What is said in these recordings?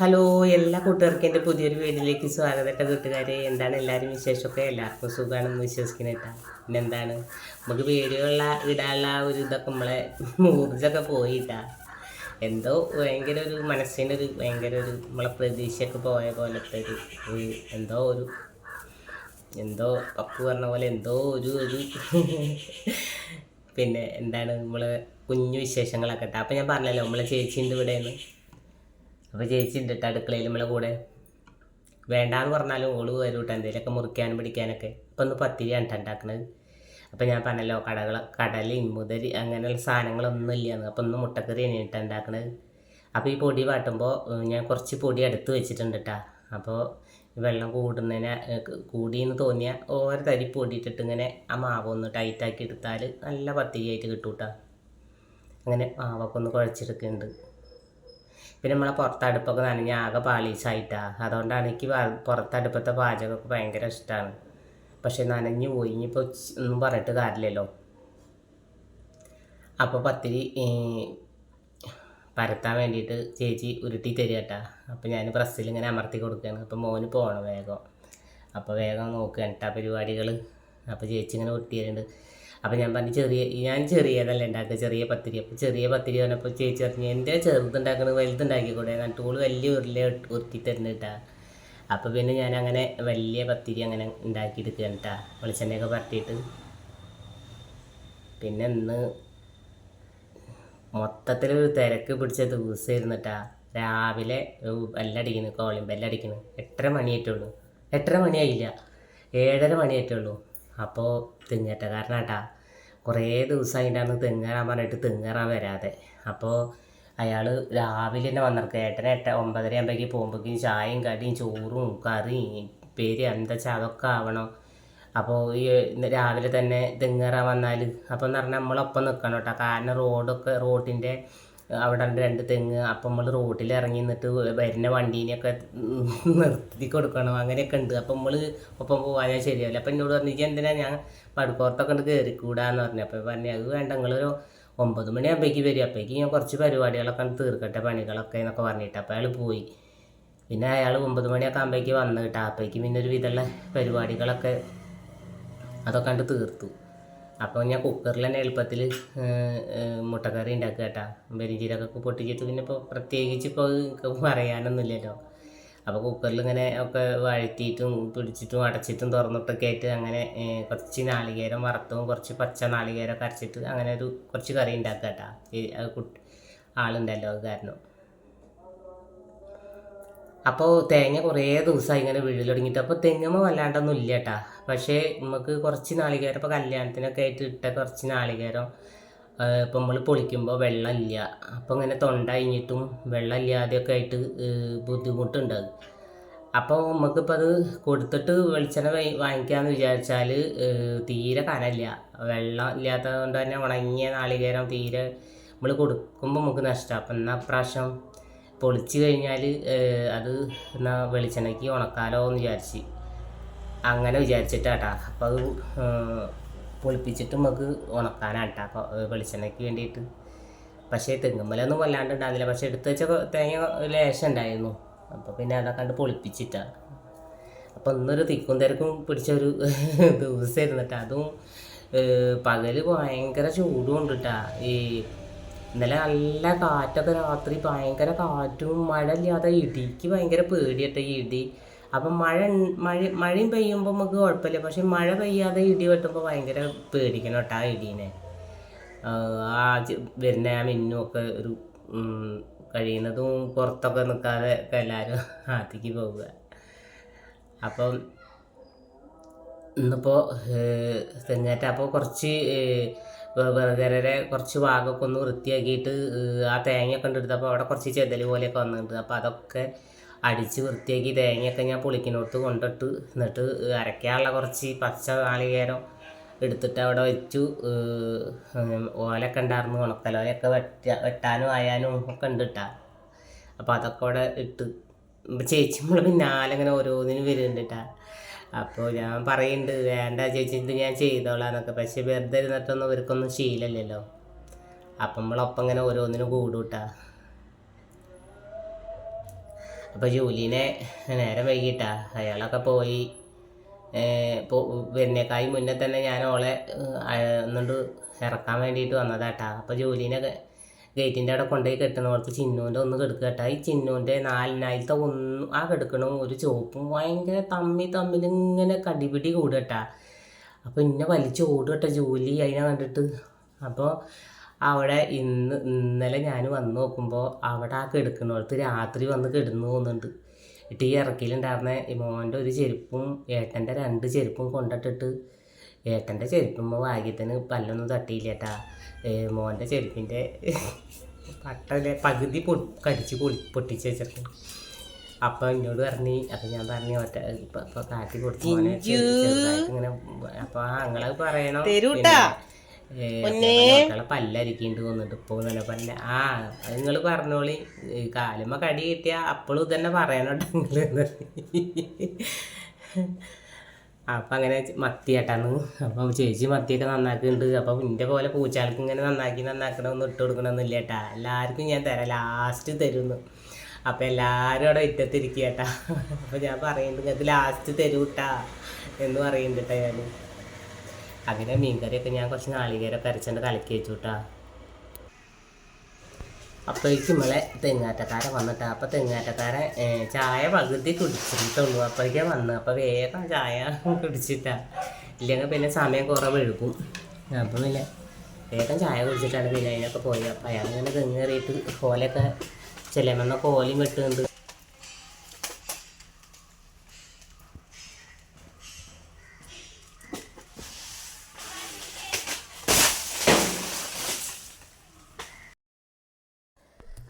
Hello എല്ലാ കൂട്ടുകാർക്കും എന്റെ പുതിയൊരു വീഡിയോയിലേക്ക് സ്വാഗതം. കൂട്ടുകാരെ എന്താണ് എല്ലാവരും വിശേഷമൊക്കെ? എല്ലാവർക്കും സുഖമാണെന്ന് വിശ്വസിക്കുന്നത് കേട്ടോ പിന്നെ എന്താണ് നമുക്ക് വീഡിയോയുള്ള ഇടാനുള്ള ഒരു ഇതൊക്കെ നമ്മളെ ഊർജമൊക്കെ പോയിട്ടാ. എന്തോ ഭയങ്കര ഒരു മനസ്സിന്റെ ഒരു ഭയങ്കര ഒരു നമ്മളെ പ്രതീക്ഷയൊക്കെ പോയ പോലത്തെ ഒരു എന്തോ ഒരു എന്തോ പപ്പു പറഞ്ഞ പോലെ എന്തോ ഒരു ഒരു പിന്നെ എന്താണ് നമ്മൾ കുഞ്ഞു വിശേഷങ്ങളൊക്കെ കേട്ടോ അപ്പം ഞാൻ പറഞ്ഞല്ലോ നമ്മളെ ചേച്ചിന്റെ ഇവിടെയാണ് അപ്പോൾ ചേച്ചി ഉണ്ട് കേട്ടോ അടുക്കളയിൽ നമ്മളെ കൂടെ. വേണ്ടാന്ന് പറഞ്ഞാലും ഓൾ വരും കേട്ടോ എന്തെങ്കിലുമൊക്കെ മുറിക്കാനും പിടിക്കാനൊക്കെ. ഇപ്പം ഒന്ന് പത്തിരിയാണ് ട്ടോ ഉണ്ടാക്കുന്നത് അപ്പം ഞാൻ പറഞ്ഞല്ലോ കടകൾ കടലയും മുതിരി അങ്ങനെയുള്ള സാധനങ്ങളൊന്നും ഇല്ലയെന്ന് അപ്പം ഒന്ന് മുട്ടക്കറി തന്നെയാണ് ഉണ്ടാക്കുന്നത് അപ്പോൾ ഈ പൊടി വാട്ടുമ്പോൾ ഞാൻ കുറച്ച് പൊടി എടുത്ത് വെച്ചിട്ടുണ്ട് കേട്ടോ അപ്പോൾ വെള്ളം കൂടുന്നതിന് കൂടിയെന്ന് തോന്നിയാൽ ഓരോ തരി പൊടിയിട്ടിട്ട് ഇങ്ങനെ ആ മാവ് ഒന്ന് ടൈറ്റാക്കി എടുത്താൽ നല്ല പത്തിരിയായിട്ട് കിട്ടും കേട്ടോ അങ്ങനെ മാവൊക്കെ ഒന്ന് കുഴച്ചെടുക്കുന്നുണ്ട് പിന്നെ നമ്മളെ പുറത്തടുപ്പൊക്കെ നനഞ്ഞ ആകെ പാളീസായിട്ടാണ് അതുകൊണ്ടാണ് എനിക്ക് പുറത്തടുപ്പത്തെ പാചകമൊക്കെ ഭയങ്കര ഇഷ്ടമാണ് പക്ഷെ നനഞ്ഞു പോയി ഇനിയിപ്പോൾ ഒന്നും പറഞ്ഞിട്ട് കാര്യമില്ലല്ലോ. അപ്പോൾ പത്തിരി പരത്താൻ വേണ്ടിയിട്ട് ചേച്ചി ഉരുട്ടി തരിക കേട്ടാ അപ്പോൾ ഞാൻ പ്രസ്സിൽ ഇങ്ങനെ അമർത്തി കൊടുക്കുകയാണ് അപ്പോൾ മോന് പോകണം വേഗം. അപ്പോൾ വേഗം നോക്കുക കേട്ടാ പരിപാടികൾ അപ്പോൾ ചേച്ചി ഇങ്ങനെ ഉരുട്ടി തരുന്നുണ്ട് അപ്പോൾ ഞാൻ പറഞ്ഞു ചെറിയ ഞാൻ ചെറിയതല്ല ഉണ്ടാക്കുക ചെറിയ പത്തിരി. അപ്പോൾ ചെറിയ പത്തിരി പറഞ്ഞപ്പോൾ ചേച്ചി പറഞ്ഞു എന്റെ ചെറുതുണ്ടാക്കണത് വലുതുണ്ടാക്കിക്കൂടെ? എന്നിട്ട് ഓൾ വലിയ ഉരുള ഉരുത്തി തരുന്നിട്ടാ അപ്പോൾ പിന്നെ ഞാൻ അങ്ങനെ വലിയ പത്തിരി അങ്ങനെ ഉണ്ടാക്കിയെടുക്കുകയാണ് കേട്ടാ വെളിച്ചെണ്ണയൊക്കെ പരട്ടിയിട്ട് പിന്നെ ഇന്ന് മൊത്തത്തിൽ ഒരു തിരക്ക് പിടിച്ച ദിവസമായിരുന്നു കേട്ടാ രാവിലെ ബെല്ലടിക്കുന്നു കോളിംഗ് ബെല്ലടിക്കുന്നു. എട്ടര മണിയായിട്ടുള്ളൂ എട്ടര മണിയായില്ല. ഏഴര മണിയായിട്ടുള്ളൂ അപ്പോൾ തെങ്ങേറ്റക്കാരനാട്ടാ. കുറേ ദിവസമായിട്ടാണ് തെങ്ങേറാൻ പറഞ്ഞിട്ട് തെങ്ങേറാൻ വരാതെ. അപ്പോൾ അയാൾ രാവിലെ തന്നെ വന്നിറക്കുക ഏട്ടന എട്ട ഒമ്പതര പോകുമ്പോഴേക്കും ചായയും കടിയും ചോറും കറിയും പേര് എന്താ വെച്ചാൽ അതൊക്കെ ആവണം. അപ്പോൾ ഈ രാവിലെ തന്നെ തെങ്ങേറാൻ വന്നാൽ അപ്പോൾ എന്ന് പറഞ്ഞാൽ നമ്മളൊപ്പം നിൽക്കണം കേട്ടോ കാരണം റോഡൊക്കെ റോഡിന്റെ അവിടെ രണ്ട് തെങ്ങ് അപ്പം നമ്മൾ റോഡിൽ ഇറങ്ങി നിന്നിട്ട് വരുന്ന വണ്ടീനെയൊക്കെ നിർത്തി കൊടുക്കണം. അങ്ങനെയൊക്കെ ഉണ്ട്. അപ്പം നമ്മൾ ഒപ്പം പോകാൻ ശരിയാവില്ല. അപ്പം എന്നോട് പറഞ്ഞു "ഇജ്ജ് എന്തിനാ ഞാൻ പടുക്കോർത്തൊക്കെ ഉണ്ട് കയറിക്കൂടാന്ന് പറഞ്ഞു. അപ്പം പറഞ്ഞു അത് വേണ്ട. നിങ്ങളൊരു ഒമ്പത് മണിയാകുമ്പോഴേക്ക് വരും. അപ്പോഴേക്ക് ഞാൻ കുറച്ച് പരിപാടികളൊക്കെ തീർക്കട്ടെ പണികളൊക്കെ എന്നൊക്കെ പറഞ്ഞിട്ട് അപ്പോൾ അയാൾ പോയി. പിന്നെ അയാൾ ഒമ്പത് മണിയൊക്കെ ആകുമ്പോഴേക്ക് വന്ന് കേട്ടോ. അപ്പോഴേക്ക് പിന്നെ ഒരു വിധമുള്ള പരിപാടികളൊക്കെ അതൊക്കെ കണ്ട് തീർത്തു. അപ്പോൾ ഞാൻ കുക്കറിൽ തന്നെ എളുപ്പത്തിൽ മുട്ടക്കറി ഉണ്ടാക്കുക കേട്ടോ. പെരിഞ്ചീരകൊക്കെ പൊട്ടിച്ചിട്ട് പിന്നെ ഇപ്പോൾ പ്രത്യേകിച്ച് ഇപ്പോൾ പറയാനൊന്നുമില്ലല്ലോ. അപ്പോൾ കുക്കറിൽ ഇങ്ങനെ ഒക്കെ വഴറ്റിയിട്ടും പിടിച്ചിട്ടും അടച്ചിട്ടും തുറന്നിട്ടൊക്കെ ആയിട്ട് അങ്ങനെ കുറച്ച് നാളികേരം വറുത്തും കുറച്ച് പച്ച നാളികേരമൊക്കെ അരച്ചിട്ട് അങ്ങനെ ഒരു കുറച്ച് കറി ഉണ്ടാക്കുക കേട്ടോ ആളുണ്ടല്ലോ അത് കാരണം. അപ്പോൾ തേങ്ങ കുറേ ദിവസമായി ഇങ്ങനെ വീഴൽ തുടങ്ങിയിട്ട്. അപ്പോൾ തെങ്ങമ്മ വല്ലാണ്ടൊന്നും ഇല്ല കേട്ടാ പക്ഷേ നമുക്ക് കുറച്ച് നാളികേരം ഇപ്പോൾ കല്യാണത്തിനൊക്കെ ആയിട്ട് ഇട്ട കുറച്ച് നാളികേരം ഇപ്പം നമ്മൾ പൊളിക്കുമ്പോൾ വെള്ളമില്ല അപ്പോൾ ഇങ്ങനെ തൊണ്ട കഴിഞ്ഞിട്ടും വെള്ളം ഇല്ലാതെയൊക്കെ ആയിട്ട് ബുദ്ധിമുട്ടുണ്ടാകും. അപ്പോൾ നമുക്കിപ്പോൾ അത് കൊടുത്തിട്ട് വെളിച്ചെണ്ണ വാങ്ങി- വാങ്ങിക്കാമെന്ന് വിചാരിച്ചാൽ തീരെ കനമില്ല വെള്ളം ഇല്ലാത്തത് കൊണ്ട് തന്നെ ഉണങ്ങിയ നാളികേരം തീരെ നമ്മൾ കൊടുക്കുമ്പോൾ നമുക്ക് നഷ്ടമാണ് അപ്പം എന്നാൽ പ്രാവശ്യം പൊളിച്ച് കഴിഞ്ഞാൽ അത് എന്നാൽ വെളിച്ചെണ്ണയ്ക്ക് ഉണക്കാലോ എന്ന് വിചാരിച്ച്. അങ്ങനെ വിചാരിച്ചിട്ടാട്ടാ. അപ്പം അത് പൊളിപ്പിച്ചിട്ട് നമുക്ക് ഉണക്കാനാട്ടാ. വെളിച്ചെണ്ണയ്ക്ക് വേണ്ടിയിട്ട്. പക്ഷേ തെങ്ങുമ്മലൊന്നും വല്ലാണ്ട് ഉണ്ടാകുന്നില്ല പക്ഷേ എടുത്ത് വെച്ച തേങ്ങ ലേശം ഉണ്ടായിരുന്നു. അപ്പോൾ പിന്നെ അതൊക്കെ കണ്ട് പൊളിപ്പിച്ചിട്ടാ. അപ്പോൾ ഇന്നൊരു തിക്കും തിരക്കും പിടിച്ച ഒരു ദിവസമായിരുന്നു കേട്ടോ അതും പകൽ ഭയങ്കര ചൂടും ഉണ്ട് കേട്ടാ ഈ ഇന്നലെ നല്ല കാറ്റൊക്കെ രാത്രി ഭയങ്കര കാറ്റും മഴ ഇല്ലാതെ ഇടിക്ക് ഭയങ്കര പേടിയട്ടെ ഇടി. അപ്പം മഴ മഴ മഴയും പെയ്യുമ്പോൾ നമുക്ക് കുഴപ്പമില്ല. പക്ഷെ മഴ പെയ്യാതെ ഇടി വെട്ടുമ്പോൾ ഭയങ്കര പേടിക്കണം കേട്ടോ ആ ഇടീനെ. ആ വരുന്ന ആ മിന്നും ഒക്കെ ഒരു കഴിയുന്നതും പുറത്തൊക്കെ നിൽക്കാതെ എല്ലാവരും ആത്തിക്ക് പോവുക. അപ്പം ഇന്നിപ്പോൾ തെങ്ങേറ്റ അപ്പോൾ കുറച്ച് വെറുതെ കുറച്ച് ഭാഗമൊക്കെ ഒന്ന് വൃത്തിയാക്കിയിട്ട് ആ തേങ്ങയൊക്കെ ഉണ്ടെടുത്തപ്പോൾ അവിടെ കുറച്ച് ചെതൽ പോലെയൊക്കെ വന്നിട്ടുണ്ട്. അപ്പോൾ അതൊക്കെ അടിച്ച് വൃത്തിയാക്കി തേങ്ങയൊക്കെ ഞാൻ പുളിക്കിനോട്ട് കൊണ്ടിട്ട് എന്നിട്ട് അരയ്ക്കാനുള്ള കുറച്ച് പച്ച നാളികേരം എടുത്തിട്ട് അവിടെ വെച്ചു. ഓലൊക്കെ ഉണ്ടായിരുന്നു. ഉണക്കലോലൊക്കെ വെട്ട വെട്ടാനും ആയാനും ഒക്കെ ഉണ്ട് കേട്ടാ അപ്പോൾ അതൊക്കെ അവിടെ ഇട്ട് ഇപ്പം ചേച്ചി നമ്മളെ പിന്നാലെ ഇങ്ങനെ ഓരോന്നിനും വരുന്നുണ്ട് കേട്ടാ അപ്പോൾ ഞാൻ പറയുന്നുണ്ട് വേണ്ട ചേച്ചി ഞാൻ ചെയ്തോളാം എന്നൊക്കെ പക്ഷെ വെറുതെ ഇരുന്നിട്ടൊന്നും ഇവർക്കൊന്നും ശീലമില്ലല്ലോ. അപ്പം നമ്മളൊപ്പം ഇങ്ങനെ ഓരോന്നിനും കൂടുട്ടാ. കേട്ടാ അപ്പോൾ ജോലിനെ നേരം വൈകിട്ടാ. അയാളൊക്കെ പോയി. വരുന്നേക്കായി മുന്നേ തന്നെ ഞാൻ ഓളെ ഒന്നുകൊണ്ട് ഇറക്കാൻ വേണ്ടിയിട്ട് വന്നതാട്ടാ. അപ്പോൾ ജോലിനെ ഗേറ്റിന്റെ അവിടെ കൊണ്ടുപോയി കെട്ടണോടത്ത് ചിന്നുവിന്റെ ഒന്ന് ഈ ചിന്നുവിന്റെ നാലിനായിലത്തെ ഒന്ന് ആ കെടുക്കണം ഒരു ചുവപ്പും ഭയങ്കര തമ്മി തമ്മിൽ ഇങ്ങനെ കടിപിടി കൂടട്ടാ അപ്പോൾ ഇന്നെ വലിച്ച് കേട്ടോ ജോലി അതിനെ കണ്ടിട്ട്. അപ്പോൾ അവിടെ ഇന്ന് ഇന്നലെ ഞാൻ വന്ന് നോക്കുമ്പോൾ അവിടെ ആ കിടക്കണോടത്ത് രാത്രി വന്ന് കിടന്നു പോകുന്നുണ്ട് ഇട്ട് ഈ ഇറക്കിയിലുണ്ടായിരുന്ന മോന്റെ ഒരു ചെരുപ്പും ഏട്ടന്റെ രണ്ട് ചെരുപ്പും കൊണ്ടിട്ടിട്ട് ഏട്ടന്റെ ചെരുപ്പുമ്പോൾ ഭാഗ്യത്തിന് പല്ലൊന്നും തട്ടിയില്ല ഏട്ടാ മോന്റെ ചെരുപ്പിന്റെ പട്ടല്ലേ പകുതി പൊ കടിച്ച് പൊളി പൊട്ടിച്ച് വെച്ചിട്ടുണ്ട്. അപ്പം എന്നോട് പറഞ്ഞു അപ്പം ഞാൻ പറഞ്ഞു ഒറ്റ ഇപ്പം കാട്ടി കൊടുത്തു ഇങ്ങനെ അപ്പം ഞങ്ങളത് പറയണം. മക്കളെ പല്ലരിക്കുന്നുണ്ട് വന്നിട്ട് ഇപ്പോൾ തന്നെ പല്ല ആ അത് നിങ്ങൾ പറഞ്ഞോളി. കാലുമ്മ കടി കിട്ടിയ അപ്പോഴും തന്നെ പറയണോട്ടോ നിങ്ങൾ അപ്പം അങ്ങനെ മത്തി കേട്ടാന്ന് അപ്പം ചേച്ചി മത്തിയൊക്കെ നന്നാക്കുന്നുണ്ട് അപ്പം എന്റെ പോലെ പൂച്ചാൾക്ക് ഇങ്ങനെ നന്നാക്കി നന്നാക്കണമെന്ന് ഇട്ട് കൊടുക്കണമെന്നില്ല ഏട്ടാ. എല്ലാവർക്കും ഞാൻ തരാം. ലാസ്റ്റ് തരുന്നു. അപ്പം എല്ലാവരും അവിടെ ഇറ്റത്തിരിക്കുക ഏട്ടാ അപ്പം ഞാൻ പറയുന്നുണ്ട് നിങ്ങൾക്ക് ലാസ്റ്റ് തരൂട്ടാ എന്ന് പറയുന്നുണ്ട് ഞാൻ അങ്ങനെ മീൻകറിയൊക്കെ ഞാൻ കുറച്ച് നാളികേരൊക്കെ അരച്ചുകൊണ്ട് കലക്കി വെച്ചു കേട്ടാ അപ്പോഴേക്കും നമ്മളെ തെങ്ങാറ്റക്കാരൻ വന്നിട്ട് അപ്പം തെങ്ങാറ്റക്കാരൻ ചായ പകുതി കുടിച്ചിട്ടുള്ളൂ. അപ്പോഴേക്കും വന്നു അപ്പോൾ വേഗം ചായ കുടിച്ചിട്ടാ. ഇല്ലെങ്കിൽ പിന്നെ സമയം കുറവ് വഴുകും അപ്പം പിന്നെ വേഗം ചായ കുടിച്ചിട്ടാണ് പിന്നെ അതിനൊക്കെ പോയത് അപ്പം അയാൾ ഇങ്ങനെ തെങ്ങേറിയിട്ട് കോലൊക്കെ ചിലമെന്ന കോലയും വെട്ടുന്നുണ്ട്.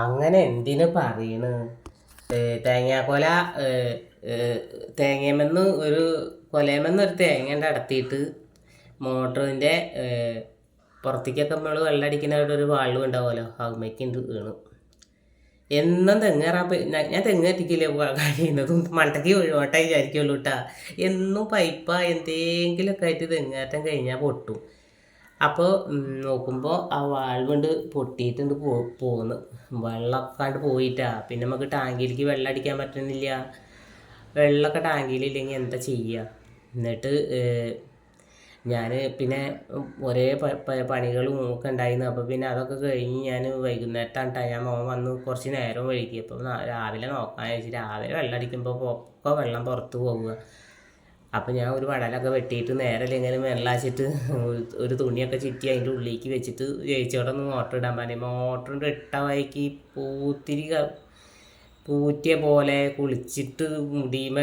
അങ്ങനെ എന്തിനു പറയണ്? തേങ്ങാക്കൊല തേങ്ങയെന്ന് ഒരു കൊലയമെന്ന് ഒരു തേങ്ങ അടത്തിയിട്ട് മോട്ടറിന്റെ പുറത്തേക്കൊക്കെ നമ്മൾ വെള്ളം അടിക്കുന്ന അവിടെ ഒരു വാളും ഉണ്ടാവുമല്ലോ അമ്മയ്ക്കുണ്ട് വീണു. എന്നും തെങ്ങേറാ ഞാൻ തെങ്ങ് എത്തിക്കില്ലേ കഴിയുന്നതും മണ്ടയ്ക്ക് ഒഴിവാട്ടെ വിചാരിക്കുള്ളൂ കേട്ടാ എന്നും പൈപ്പ എന്തെങ്കിലുമൊക്കെ ആയിട്ട് തെങ്ങേറ്റം കഴിഞ്ഞാൽ പൊട്ടും. അപ്പോൾ നോക്കുമ്പോൾ ആ വാൾവുണ്ട് പൊട്ടിയിട്ടുണ്ട് പോ പോകുന്നു വെള്ളമൊക്കെ പോയിട്ടാ. പിന്നെ നമുക്ക് ടാങ്കിലേക്ക് വെള്ളം അടിക്കാൻ പറ്റുന്നില്ല വെള്ളമൊക്കെ ടാങ്കിലില്ലെങ്കിൽ എന്താ ചെയ്യുക എന്നിട്ട് ഞാൻ പിന്നെ ഒരേ പണികളും ഒക്കെ ഉണ്ടായിരുന്നു. അപ്പോൾ പിന്നെ അതൊക്കെ കഴിഞ്ഞ് ഞാൻ വൈകുന്നേരത്താണ് ഞാൻ മോൻ വന്ന് കുറച്ച് നേരം വൈകി. അപ്പോൾ രാവിലെ നോക്കാൻ വെച്ച് രാവിലെ വെള്ളം അടിക്കുമ്പോൾ ഒക്കെ വെള്ളം പുറത്ത് പോവുക. അപ്പം ഞാൻ ഒരു വടലൊക്കെ വെട്ടിയിട്ട് നേരെ ഇങ്ങനെ വെള്ളാച്ചിട്ട് ഒരു തുണിയൊക്കെ ചുറ്റി അതിന്റെ ഉള്ളിലേക്ക് വെച്ചിട്ട് ചേച്ചിയോടെ ഒന്ന് മോട്ടർ ഇടാൻ പറഞ്ഞു. മോട്ടറിന്റെ ഇട്ട വഴിക്ക് പൂത്തിരി പൂറ്റിയ പോലെ കുളിച്ചിട്ട് മുടിമ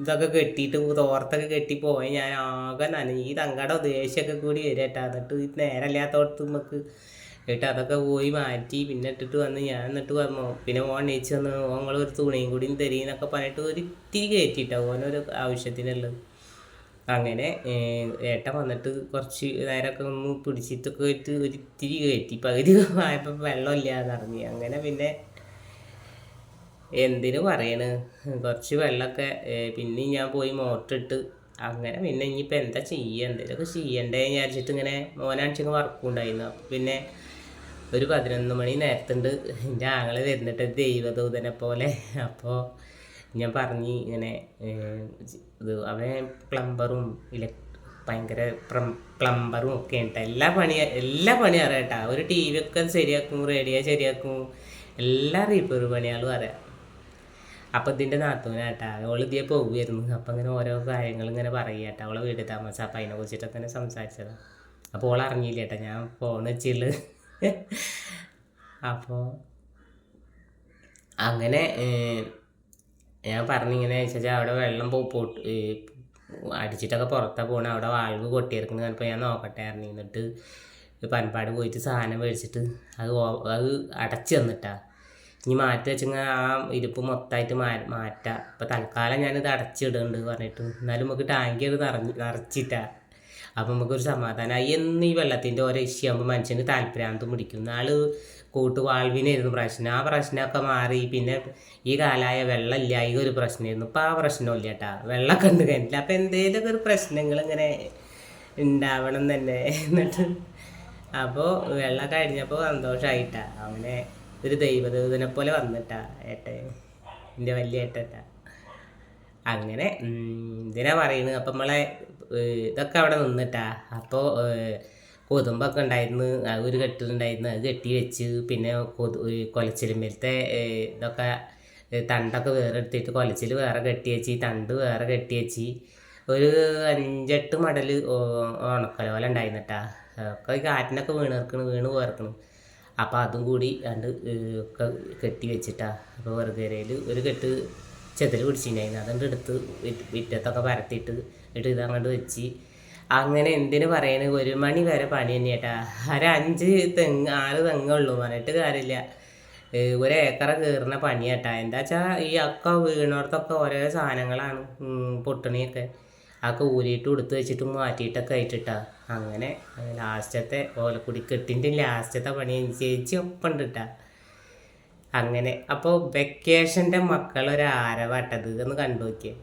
ഇതൊക്കെ കെട്ടിയിട്ട് തോർത്തൊക്കെ കെട്ടി പോയി ഞാൻ ആകെ നനഞ്ഞു. ഈ തങ്കട ദേഷ്യമൊക്കെ കൂടി വരട്ടാ എന്നിട്ട് നേരല്ലാത്തോടത്ത് നമുക്ക് എന്നിട്ട് അതൊക്കെ പോയി മാറ്റി പിന്നെ ഇട്ടിട്ട് വന്ന് ഞാൻ എന്നിട്ട് വന്നു. പിന്നെ ഓൺ എണീച്ച് വന്ന് ഓങ്ങൾ ഒരു തുണിയും കൂടി തരീന്നൊക്കെ പറഞ്ഞിട്ട് ഒരു ഇത്തിരി കയറ്റിയിട്ടാ ഓനൊരു ആവശ്യത്തിനുള്ളത്. അങ്ങനെ ഏട്ട വന്നിട്ട് കുറച്ച് നേരമൊക്കെ ഒന്ന് പിടിച്ചിട്ടൊക്കെ ആയിട്ട് ഒരു ഇത്തിരി കയറ്റി പകുതി ആയപ്പോൾ വെള്ളമില്ലാന്ന് അറിഞ്ഞു. അങ്ങനെ പിന്നെ എന്തിനു പറയണ്? കുറച്ച് വെള്ളമൊക്കെ പിന്നെ ഞാൻ പോയി മോട്ടറിട്ട് അങ്ങനെ പിന്നെ ഇനിയിപ്പോൾ എന്താ ചെയ്യുക എന്തെങ്കിലുമൊക്കെ ചെയ്യണ്ടേ വിചാരിച്ചിട്ട് ഇങ്ങനെ മോനാണിച്ചങ്ങ് വർക്കും ഉണ്ടായിരുന്നു. അപ്പം പിന്നെ ഒരു പതിനൊന്ന് മണി നേരത്തുണ്ട്. എന്റെ ആങ്ങളെ വരുന്നിട്ട് ദൈവദൂതനെ പോലെ. അപ്പോൾ ഞാൻ പറഞ്ഞ് ഇങ്ങനെ ഇത് അവൻ പ്ലംബറും ഇലക്ട് ഭയങ്കര പ്ലംബറും ഒക്കെ ഉണ്ട്. എല്ലാ പണി എല്ലാ പണിയും അറിയാം കേട്ടോ. ഒരു ടി വി ഒക്കെ ശരിയാക്കും റേഡിയോ ശരിയാക്കും. എല്ലാ റിപ്പയർ പണികളും അറിയാം. അപ്പം ഇതിന്റെ നാത്തൂനാട്ടാ അവൾ ഇതേ പോകുമായിരുന്നു അപ്പം ഇങ്ങനെ ഓരോ കാര്യങ്ങൾ ഇങ്ങനെ പറയുക അവളെ വീട് താമസം അപ്പം അതിനെ കുറിച്ചിട്ടൊക്കെ സംസാരിച്ചതാണ് അപ്പോൾ ഓൾ അറിഞ്ഞില്ല കേട്ടോ? ഞാൻ ഫോൺ വെച്ചുള്ളു അപ്പോൾ അങ്ങനെ ഞാൻ പറഞ്ഞിങ്ങനെ വെച്ചാൽ അവിടെ വെള്ളം പോ പൊട്ട് അടിച്ചിട്ടൊക്കെ പുറത്താണ് പോകണം അവിടെ വാൾവ് കൊട്ടിയെടുക്കുന്നത് കണ്ടപ്പോൾ ഞാൻ നോക്കട്ടെ ആയിരുന്നു എന്നിട്ട് പനപ്പാട് പോയിട്ട് സാധനം മേടിച്ചിട്ട് അത് അത് അടച്ചു തന്നിട്ടാ. ഇനി മാറ്റി വെച്ചെങ്കിൽ ആ ഇരിപ്പ് മൊത്തമായിട്ട് മാ മാറ്റാം. ഇപ്പം തൽക്കാലം ഞാനിത് അടച്ചിടുന്നുണ്ട് പറഞ്ഞിട്ട്. എന്നാലും നമുക്ക് ടാങ്കി അത് നിറഞ്ഞ് നിറച്ചിട്ടാ. അപ്പം നമുക്കൊരു സമാധാനമായി എന്ന് ഈ വെള്ളത്തിന്റെ ഓരോ ഇഷ്യൂ ആകുമ്പോൾ മനുഷ്യന് താല്പര്യം പിടിക്കും നാൾ കൂട്ട് വാൾവിനായിരുന്നു പ്രശ്നം. ആ പ്രശ്നമൊക്കെ മാറി. പിന്നെ ഈ കാലമായ വെള്ളം ഇല്ല ഈ ഒരു പ്രശ്നമായിരുന്നു. ഇപ്പം ആ പ്രശ്നമില്ല കേട്ടാ വെള്ളം കണ്ടു കഴിഞ്ഞില്ല അപ്പം എന്തെങ്കിലുമൊക്കെ ഒരു പ്രശ്നങ്ങൾ ഇങ്ങനെ ഉണ്ടാവണം തന്നെ. എന്നിട്ട് അപ്പോൾ വെള്ളം കഴിഞ്ഞപ്പോൾ സന്തോഷമായിട്ടാ അവനെ ഒരു ദൈവദൂതനെ പോലെ വന്നിട്ടാ ഏട്ടൻ എന്റെ വലിയ ഏട്ടട്ടാ അങ്ങനെ ഇതിനാ പറയുന്നത് അപ്പം നമ്മളെ ഇതൊക്കെ അവിടെ നിന്നിട്ടാ. അപ്പോൾ കൊതുമ്പൊക്കെ ഉണ്ടായിരുന്നു ഒരു കെട്ടിലുണ്ടായിരുന്നു അത് കെട്ടി വെച്ച് പിന്നെ കൊതു ഇതൊക്കെ തണ്ടൊക്കെ വേറെ എടുത്തിട്ട് കൊലച്ചിൽ വേറെ കെട്ടി വെച്ച് തണ്ട് വേറെ കെട്ടി വെച്ച് ഒരു അഞ്ചെട്ട് മടൽ ഉണക്കലോല ഉണ്ടായിരുന്നിട്ടാ. ഒക്കെ കാറ്റിനൊക്കെ വീണ് ഇറക്കണ് വീണ് പോർക്കണം. അപ്പോൾ അതും കൂടി കണ്ട് ഒക്കെ കെട്ടി വെച്ചിട്ടാ. അപ്പോൾ വെറുതെ ഒരു കെട്ട് ചെതിൽ പിടിച്ചിട്ടുണ്ടായിരുന്നു അതുകൊണ്ട് എടുത്ത് വിറ്റ് വിറ്റത്തൊക്കെ പരത്തിയിട്ട് ഇട്ട് അങ്ങോട്ട് വെച്ച്. അങ്ങനെ എന്തിനു പറയണ? ഒരു മണി വരെ പണി തന്നെയാട്ടാ. ഒരു അഞ്ച് തെങ്ങ് ആറ് തെങ്ങുള്ളൂ പറഞ്ഞിട്ട് കാര്യമില്ല. ഏഹ് ഒരു ഏക്കറ കയറുന്ന പണിയാട്ടാ. എന്താ വെച്ചാൽ ഈ അക്ക വീണോടത്തൊക്കെ ഓരോ സാധനങ്ങളാണ് പൊട്ടണിയൊക്കെ. അക്ക ഊരിയിട്ട് കൊടുത്ത് വെച്ചിട്ട് മാറ്റിയിട്ടൊക്കെ ആയിട്ടിട്ടാ. അങ്ങനെ ലാസ്റ്റത്തെ ഓലക്കുടി കെട്ടിന്റെ ലാസ്റ്റത്തെ പണി ചേച്ചി ഒപ്പം ഇട്ടാ അങ്ങനെ. അപ്പോൾ വെക്കേഷന്റെ മക്കളൊരു ആരവാട്ടത് ഒന്ന് കണ്ടു നോക്കിയേ.